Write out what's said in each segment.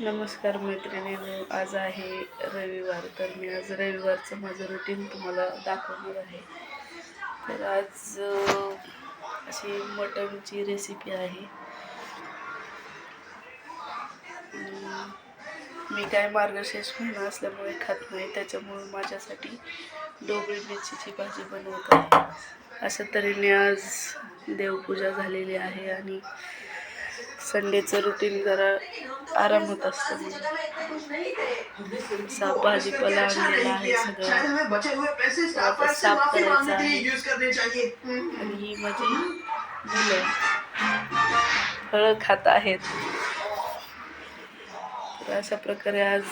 नमस्कार मैत्रिणींनो आज आहे रविवार तर मी आज रविवारचं माझं रुटीन तुम्हाला दाखवणार आहे. तर आज अशी मटनची रेसिपी आहे. मी काय मार्गशीर्ष महिना असल्यामुळे खात नाही त्याच्यामुळे माझ्यासाठी डोबळी मिरचीची भाजी बनवत आहे. अशा तऱ्हेने आज देवपूजा झालेली आहे आणि संडेचं रुटीन जरा आरामात असतं. म्हणून साप भाजीपाला आणलेला आहे सगळं. बचे साफ करायचं आहे. आणि ही माझी मुलं फळं खात आहेत. तर अशा प्रकारे आज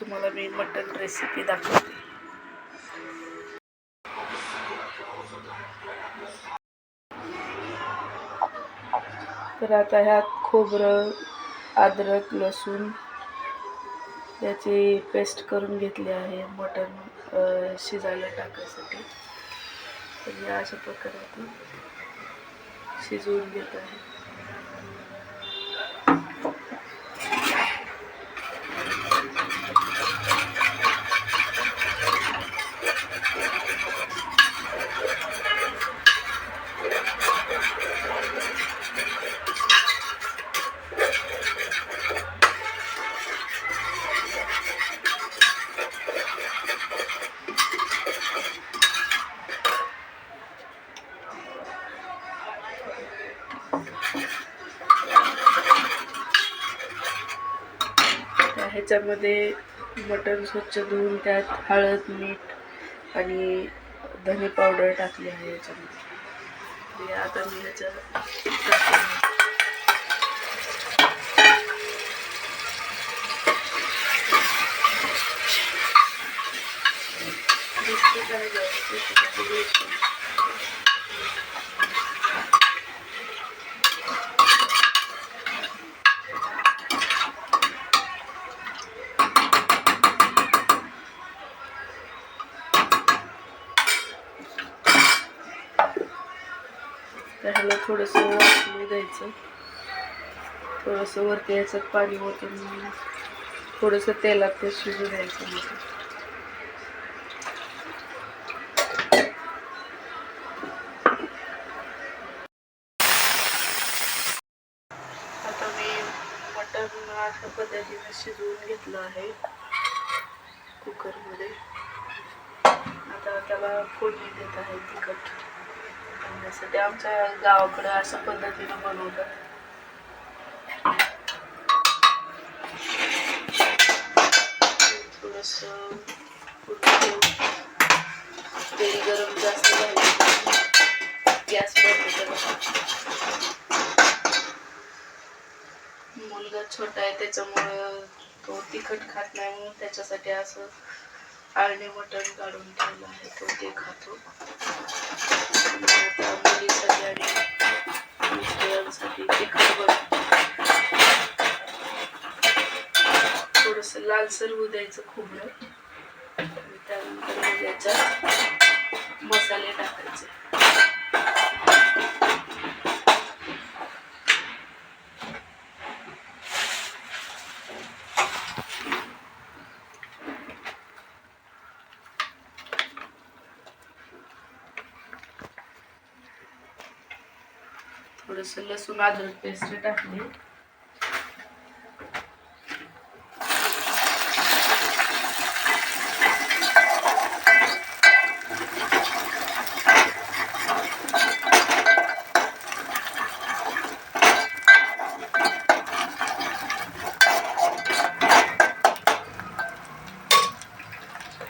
तुम्हाला मी मटन रेसिपी दाखवते. तर आता ह्यात खोबरं अद्रक लसूण याची पेस्ट करून घेतली आहे. मटण शिजायला टाकायसाठी. तर या अशा प्रकारे आपण शिजवून घेत आहे. ह्याच्यामध्ये मटण स्वच्छ धुवून त्यात हळद मीठ आणि धने पावडर टाकली आहे याच्यामध्ये आता मी ह्याच्यात टाकते. तर ह्याला थोडंसं वाफलू द्यायचं. थोडंसं वरती याच्यात पाणी ओतून थोडंसं तेलात ते शिजू द्यायचं म्हणजे आता मी मटण अशा पद्धतीने शिजवून घेतलं आहे कुकरमध्ये. आता त्याला फोडणी देत आहे तिखट. आणण्यासाठी आमच्या गावाकडे अशा पद्धतीनं बनवतात. थोडंसं तेल गरम जास्त झालं गॅस बंद करा. मुलगा छोटा आहे त्याच्यामुळं तो तिखट खात नाही म्हणून त्याच्यासाठी असं आळणी मटण काढून ठेवलं आहे तो ते खातो. आणि आता मुलीसाठी आणि मिस्टरांसाठी तिखट बनवतो थोडंसं लालसर होऊ द्यायचं खोबरं. आणि त्यानंतर मग याच्यात मसाले टाकायचे. थोडंसं लसूण अद्रक पेस्ट टाकली.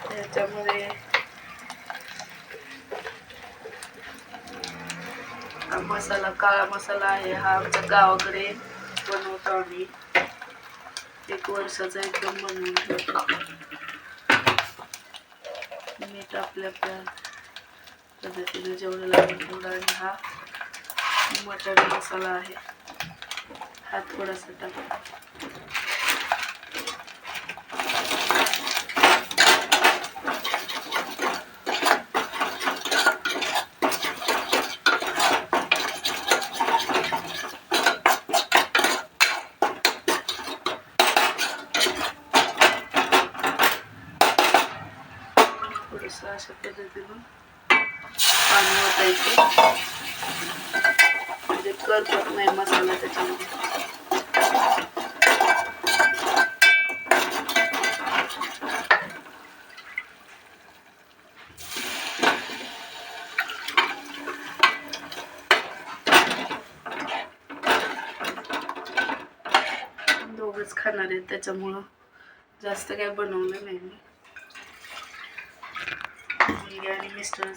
त्याच्यामध्ये हा मसाला काळा मसाला आहे हा आमच्या गावाकडे बनवतो आम्ही. एक वर्षाचा एकदम बनवून ठेवतो मीठ आपल्या आपल्या पद्धतीने जेवढं लागेल तेवढं आणि हा मटण मसाला आहे. हा थोडासा टाकतो अशा पद्धतीनं पाणी म्हणजे करपत नाही मसाला त्याच्यामध्ये. दोघंच खाणार आहेत त्याच्यामुळं जास्त काय बनवलं नाही मी. मुलगी आणि मिस्टर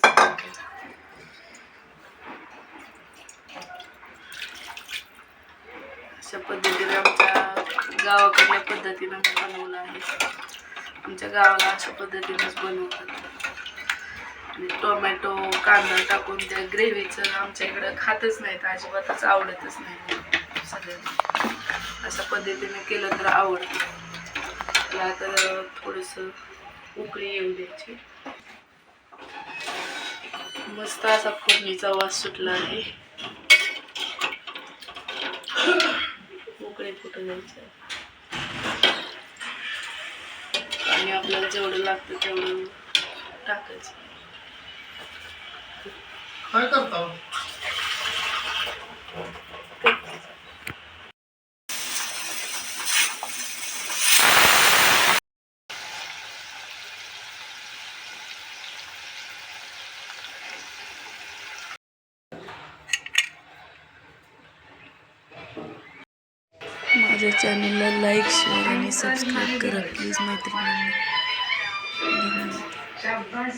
अशा पद्धतीने आमच्या गावाकडल्या पद्धतीनं मी बनवलं आहे. आमच्या गावाला अशा पद्धतीनेच बनवतात. आणि टोमॅटो कांदा टाकून त्या ग्रेव्हीचं आमच्या इकडं खातच नाहीत अजिबातच आवडतच नाही सगळ्यांना. अशा पद्धतीने केलं तर आवडतं. त्याला तर थोडंसं उकळी येऊ द्यायची. मस्त असा फोडणीचा वास सुटला आहे. कुठं घ्यायचं आणि आपल्याला जेवढं लागतं तेवढं टाकायचं. काय करता? माझ्या चॅनलला लाईक शेअर आणि सबस्क्राईब करा. प्लीज मैत्रिणी धन्यवाद.